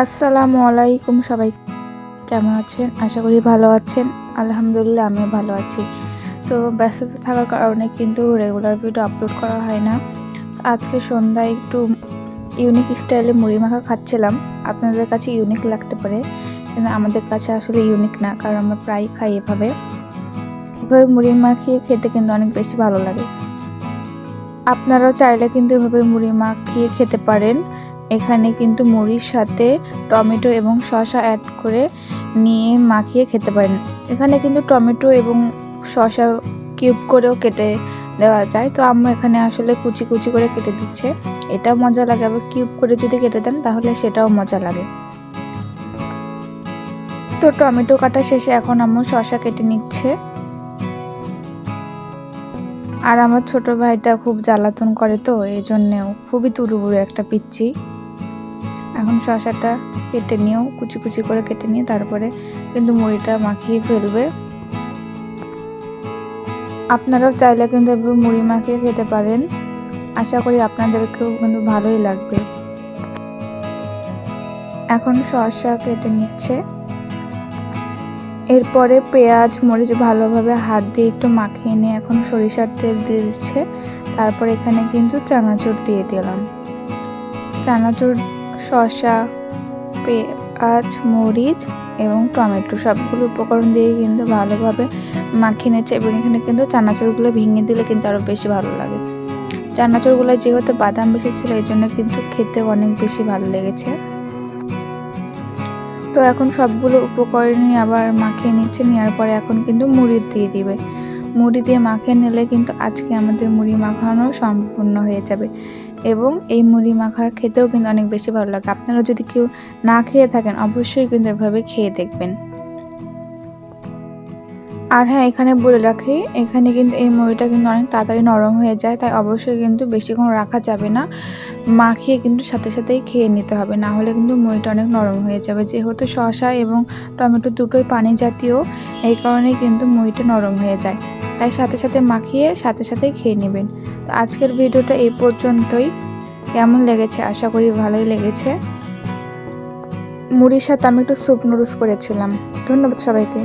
আসসালামু আলাইকুম সবাই। কেমন আছেন? আশা করি ভালো আছেন। আলহামদুলিল্লাহ, আমিও ভালো আছি। তো ব্যস্ততা থাকার কারণে কিন্তু রেগুলার ভিডিও আপলোড করা হয় না। আজকে সন্ধ্যায় একটু ইউনিক স্টাইলে মুড়ি মাখা খাচ্ছিলাম। আপনাদের কাছে ইউনিক লাগতে পারে, কিন্তু আমাদের কাছে আসলে ইউনিক না, কারণ আমরা প্রায় খাই এভাবে। এভাবে মুড়ি মাখিয়ে খেতে কিন্তু অনেক বেশি ভালো লাগে। আপনারাও চাইলে কিন্তু এভাবে মুড়ি মাখিয়ে খেতে পারেন। এখানে কিন্তু মুড়ির সাথে টমেটো এবং শসা অ্যাড করে নিয়ে মাখিয়ে খেতে পারেন। এখানে কিন্তু টমেটো এবং শসা কিউব করেও কেটে দেওয়া যায়। তো আম্মু এখানে আসলে কুচি কুচি করে কেটে দিচ্ছে। এটাও মজা লাগে, আবার কিউব করে যদি কেটে দেন তাহলে সেটাও মজা লাগে। তো টমেটো কাটা শেষে এখন আম্মু শসা কেটে নিচ্ছে। আর আমার ছোট ভাইটা খুব জ্বালাতন করে তো এই জন্যেও খুবই তুরুবুরু একটা পিচ্ছি এখন শসাটা কেটে নিয়েও, কুচি কুচি করে কেটে নিয়ে তারপরে কিন্তু মুড়িটা মাখিয়ে ফেলবে। আপনারাও চাইলে কিন্তু এভাবে মুড়ি মাখিয়ে খেতে পারেন। আশা করি আপনাদেরকেও কিন্তু ভালোই লাগবে। এখন শসা কেটে নিচ্ছে। এরপরে পেঁয়াজ, মরিচ ভালোভাবে হাত দিয়ে একটু মাখিয়ে নিয়ে এখন সরিষার তেল দিচ্ছে। তারপর এখানে কিন্তু চানাচুর দিয়ে দিলাম। চানাচুর শসা, পেঁয়াজ, মরিচ এবং টমেটো সবগুলো উপকরণ দিয়ে কিন্তু ভালোভাবে মাখিয়ে নিচ্ছে এবং এখানে কিন্তু চানাচুরগুলো ভেঙে দিলে কিন্তু আরও বেশি ভালো লাগে। চানাচুরগুলো যেহেতু বাদাম বেশি ছিল, এই জন্য কিন্তু খেতে অনেক বেশি ভালো লেগেছে। তো এখন সবগুলো উপকরণ নিয়ে আবার মাখিয়ে নিচ্ছে, নেওয়ার পরে এখন কিন্তু মুড়ি দিয়ে দিবে। মুড়ি দিয়ে মাখিয়ে নিলে কিন্তু আজকে আমাদের মুড়ি মাখানো সম্পূর্ণ হয়ে যাবে। এবং এই মুড়ি মাখা খেতেও কিন্তু অনেক বেশি ভালো লাগে। আপনারা যদি কেউ না খেয়ে থাকেন, অবশ্যই কিন্তু এভাবে খেয়ে দেখবেন। আর হ্যাঁ এখানে বলে রাখি, এখানে কিন্তু এই মুড়িটা কিন্তু অনেক তাড়াতাড়ি নরম হয়ে যায়, তাই অবশ্যই কিন্তু বেশিক্ষণ রাখা যাবে না। মাখিয়ে কিন্তু সাথে সাথেই খেয়ে নিতে হবে, না হলে কিন্তু মুড়িটা অনেক নরম হয়ে যাবে। যেহেতু শসা এবং টমেটো দুটোই পানি জাতীয়, এই কারণে কিন্তু মুড়িটা নরম হয়ে যায়। তাই সাথে সাথে মাখিয়ে সাথে সাথেই খেয়ে নেবেন। তো আজকের ভিডিওটা এই পর্যন্তই। কেমন লেগেছে? আশা করি ভালোই লেগেছে। মুড়ির সাথে আমি একটু স্যুপ নুডলস করেছিলাম। ধন্যবাদ সবাইকে।